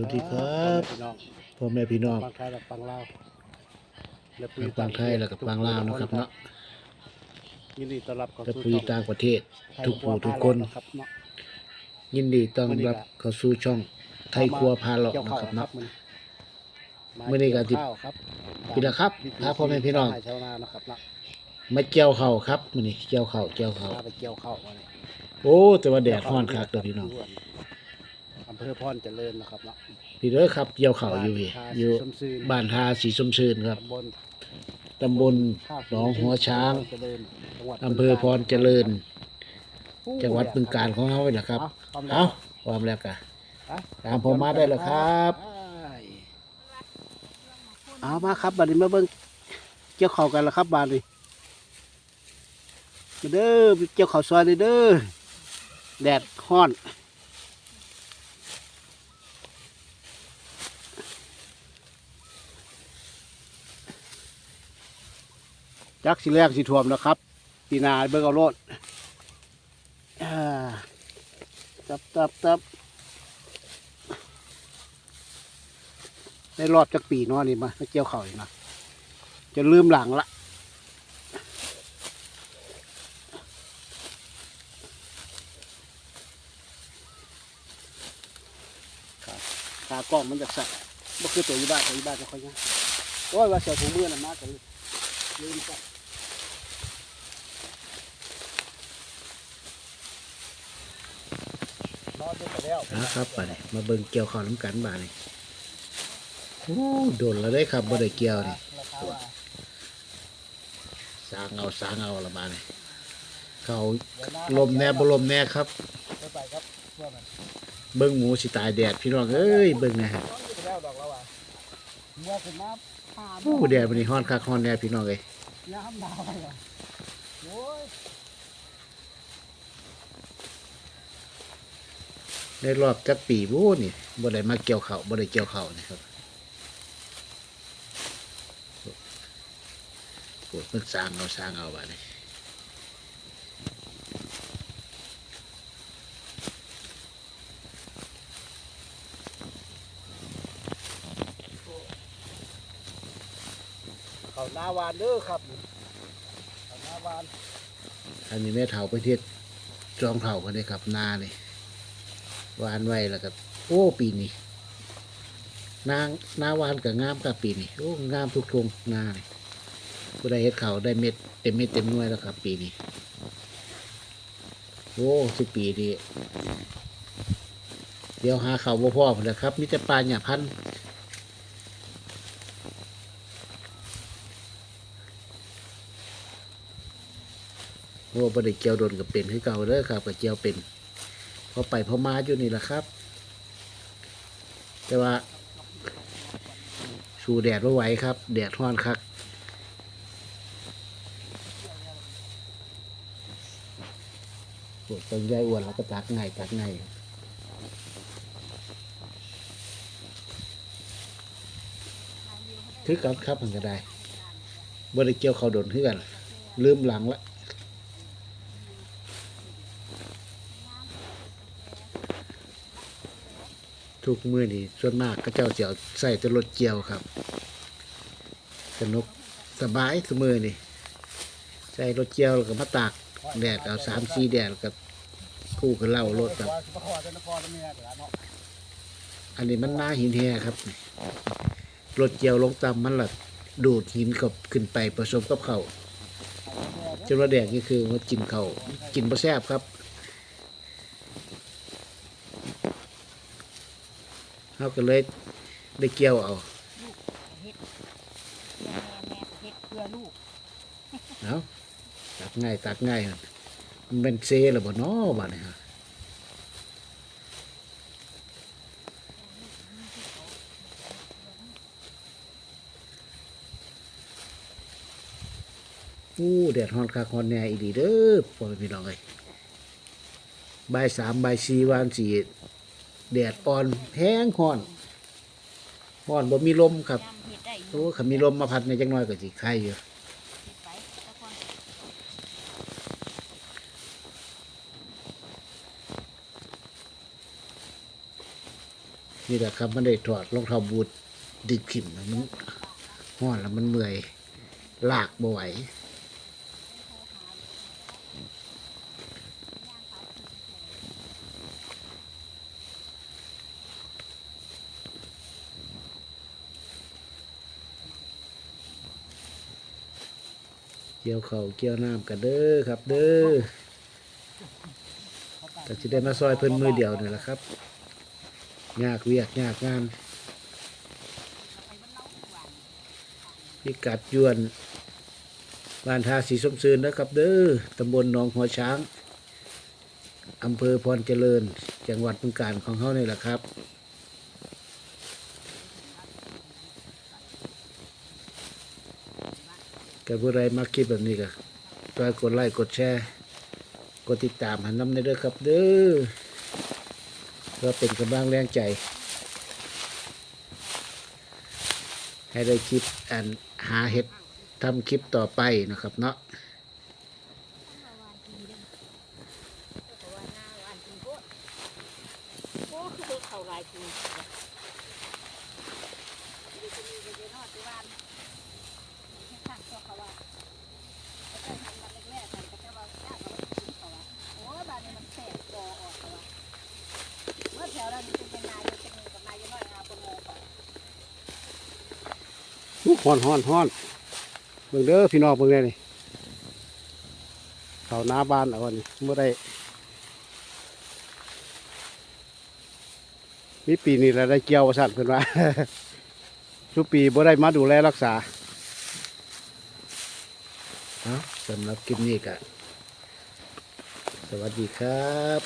วัสดีครับพี่น้องพ่อแม่พี่น้องฟังไทยและฟังลาวและทั้งฟังไทยแล้วก็ฟังลาวนะครับเนาะยินดีต้อนรับเข้าและสู่ผู้อยู่ต่างประเทศ ทุกผู้ทุกคนครับเนาะยินดีต้อนรับเข้าสู่ช่องไทยครัวพาเลาะเกี่ยวนะข้าวครับครัเนาะบมื้อมื้อนี้ก็สิเยวข้าวครับพี่ละครับพาพ่อแม่พี่น้องชาวไร่ชาวนานะครับเนาะมาเกี่ยวข้าวครับมื้อนี้เกี่ยวข้าวเกี่ยวข้าวพาไปเกี่ยวข้าวมาเนี่ยโอ้ แต่ว่าแดดร้อนคักเด้อพี่น้องอำเภอพรเจริญนะครับเนาะพี่เด้อครับเกี่ยวข้าวอยู่พี่อยู่ชมซื่นบ้านทาสีส้มชื่นครับตำบลตำบลหนองหัวช้างเจริญจังหวัดอำเภอพรเจริญ จังหวัดบึงกาฬของเฮาไว้ล่ะครับเอาเอาความแล้วกะเอาตามผมมาได้แล้วครับเอามาครับบัดนี้มาเบิ่งเกี่ยวข้าวกันแล้วครับบัดนี้มาเด้อเกี่ยวข้าวซอยเลยเด้อแดดฮ้อน จักสิแรกสิท่วมแล้วครับปีนาเบิ่งเอาโลดตับตับตับได้รอบจากปีนาะนี่มาเกี่ยวเข่าอีกนะจะลืมหลังละครับขากล้องมันจะสั่นบ่คือตัวอยี่บ้านตัวอยี่บ้านจะค่อยยังโอ้ยว่าเสียถุงมือน่ะมากกันลื มสั่นนอนไปแล้วนะครับบัดนี้มาเบิ่งเกี่ยวข้าวน้ำกันบาดนี้โอ้โดนแล้วได้ครับบ่ได้เกี่ยวนี่สางเอาสางเอาละบานี้เขาเดี๋ยวหน้าลมแน่บ่ลมแน่ครับเบิ่งหมูสิตายแดดพี่น้องเอ้ยเบิ่งนะฮะเมื่อขึ้นมา ผู้แดดวันนี้ฮ้อนคักฮ้อนแน่พี่น้องเลยน้ำดาวเลยโอ้ยในรอบจักปีบู้นี่บ่ได้มาเกี่ยวเขาบ่ได้เกี่ยวเขานี่ครับปวดมันสร้างเอาสร้างเอาบาดนี้ เขาห นาวานเด้อครับเขาหน้าวานอันนี้แม่เฒ่าปเทศจองเฒ่าเพิ่นได้ครับนาเนี่หวานไว้แล้วก็โอ้ปีนี้นางนาวานกับงามกับปีนี้โอ้งามทุกทงนานี่ผู้ใดเฮ็ดเขาได้เม็ดเต็มเม็ดเต็มหน่วยแล้วครับ ปีนี้โอ้สิปีนี้เดี๋ยวหาเขาบ่พอพุ่นแหละครับมีแต่ปลาหยาพัน ธุ์โอ้บ่ได้เกี่ยวโดนกับเป็นคือเก่าเด้อครับกับเกี่ยวเป็นพอไปพอมาอยู่นี่แหละครับ แต่ว่า สู้แดดไม่ไหวครับ แดดร้อนคักปวดต้นใหญ่อ้วนแล้วก็ตักไงตักไงคือกันครับมันก็ได้บริเกี่ยวเขาโดนคือกันลืมหลังละ ทุกมือนี่ส่วนมากก็เจ้าเจียวใส่แต่รถเกี่ยวครับสนุกสบายเสมอนี่ใส่รถเกี่ยวแล้วก็มาตากแดดเอาสามสี่แดดแล้วก็คู่กับเหล้ารถครับ อันนี้มันหน้าหินแห่ครับรถเกี่ยวลงต่ำมันละดูดหินกับขึ้นไปผสมกับเขาวจนว่าแดดนี่คือว่ากินเขาวกินบ่แซบครับ เขาก็เลยได้เกี่ยวเอาเฮ็ดแม่แม่เฮ็ดเพื่อลูกเอาตักง่ายตักง่ายมันเป็นเซหรือบ่น้อบ้านี่ฮะอู้แดดฮอนคาคอนแหน่อีดีเด้อพ่อแม่พี่น้องเอ้ยบ่ายสามบ่ายสี่วานสี่ แดดอ่อนแห้งฮ้อนฮ้อนบ่มีลมครับยามเฮ็ดได้อยู่โอ้ขามีลมมาพัดในจังน้อยก็สิไข่อยู่นี่แหละครับมันได้ถอดรองเท้าบูทดึกขิมมันห้อนแล้วมันเมื่อยลากบ่ไหว กี่ยวเขาเกี่ยวน้ำกันเด้อครับ เด้อก็จะได้มาซอยเพิ่นมือเดียวนี่แหละครับยากเวียกยากงานพิกัดยวนบ้านทาสีสมซืนนะครับ เด้อตำบลหนองหัวช้างอำเภอพรเจริญ จังหวัดบึงกาฬของเขานี่แหละครับ กับผู้ใดมาคลิปแบบนี้ก็ช่วยกดไลค์กดแชร์ กดติดตามหันน้ำในเด้อครับเด้อเพื่อเป็นกำลังแรงใจ ให้ได้คลิปอันหาเห็ดทำคลิปต่อไปนะครับเนาะเพราะว่าหน้าวันกินโคตรโอ้คือเข่าลายกินนี่จะมี อู้ฮ้อนฮ้อนฮ้อนเบิ่งเด้อพี่น้องเบิ่งได้นี่เขาหน้าบ้านเอาอันนี้เมื่อได้มีปีนี้แหละได้เกี่ยวสั่นเพิ่นว่า ทุกปีบ่ได้มาดูแลรักษาเอาสำหรับคลิปนี้ก็สวัสดีครับ